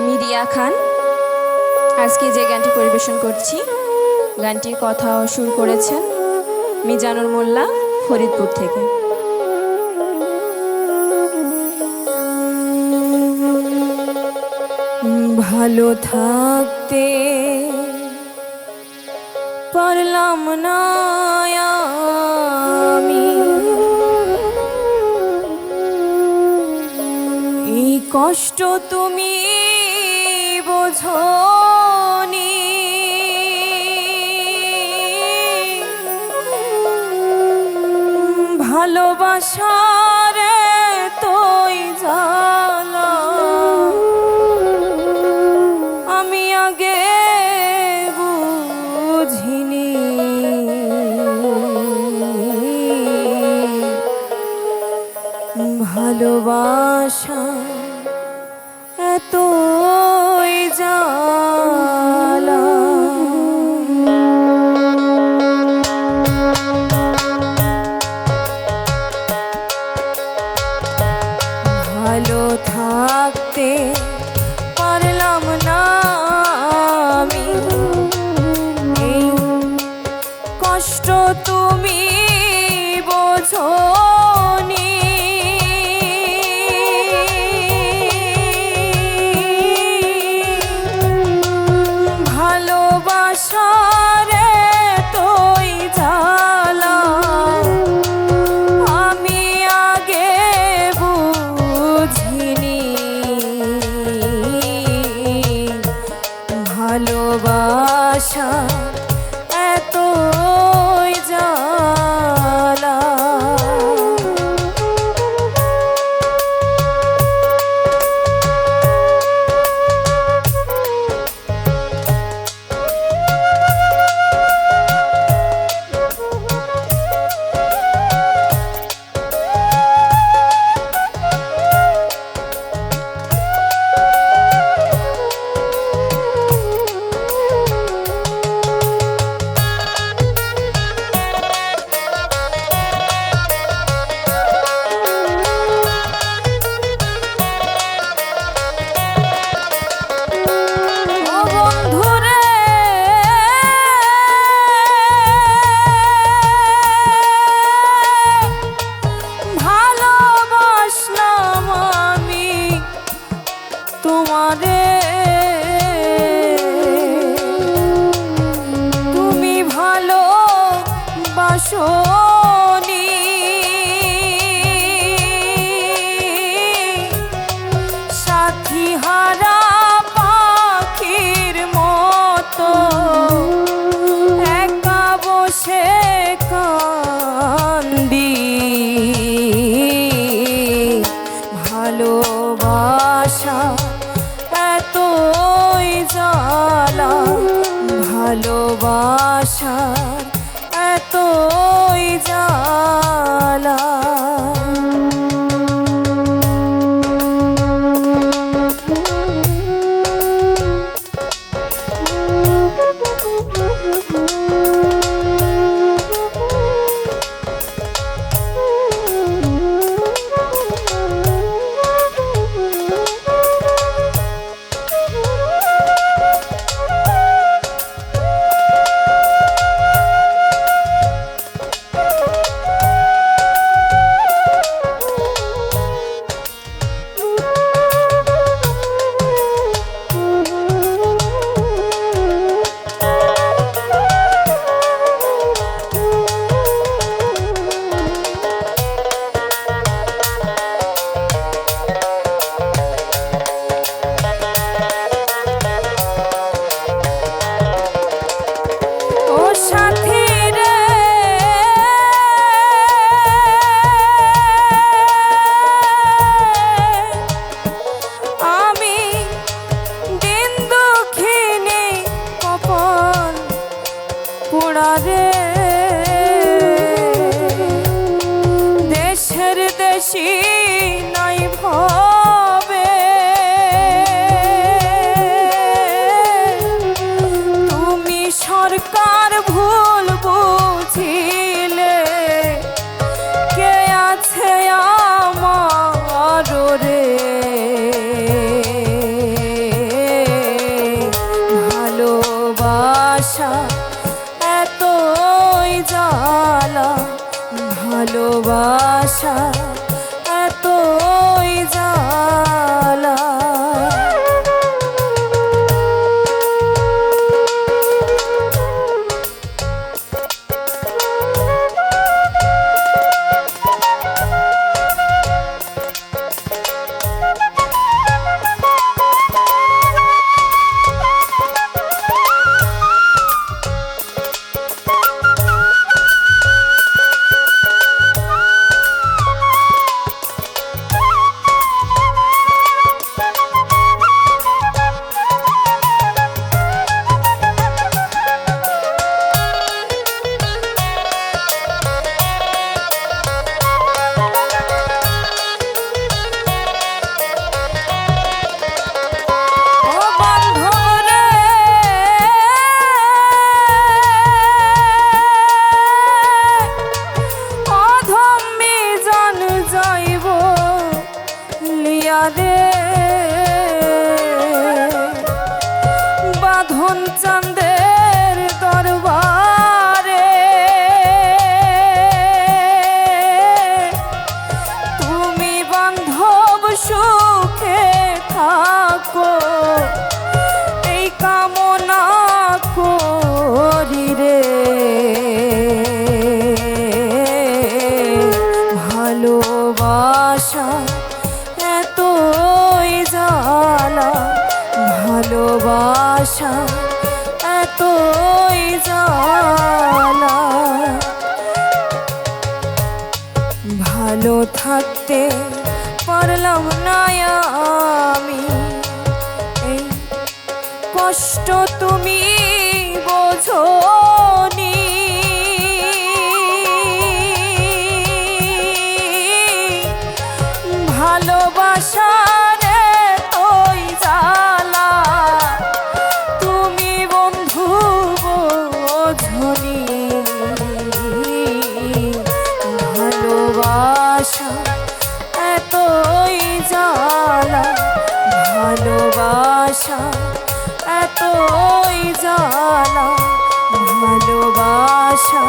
আমি রিয়া খান। আজকে যে গানটি পরিবেশন করছি, গানটির কথা সুর করেছেন মিজানুর মোল্লা ফরিদপুর থেকে। ভালো থাকতে পারলাম না আমি। কষ্ট তুমি বোঝনি ভালোবাসার তোই জালা আমি আগে বুঝিনি। ভালোবাসা এতই ভালো থাকতে পারলাম না আমি। কষ্ট তুমি বোঝনি れ ভালোবাসা বেশি নাই ভাবে। তুমি সরকার ভুল বুঝিলে, কে আছে আমার রে? ভালোবাসা এতই জ্বালা, ভালোবাসা ও রে বাঁধন চাঁদের দরবারে। তুমি বান্ধব সুখে থাকো এই কামনা করি রে। ভালোবাসা জ্বালা ভালোবাসা এতই জ্বালা ভালো থাকতে পারলাম না আমি। এই কষ্ট তুমি বোঝনি। ভালোবাসার এতই জ্বালা ভালোবাসা এতই জ্বালা ভালোবাসা।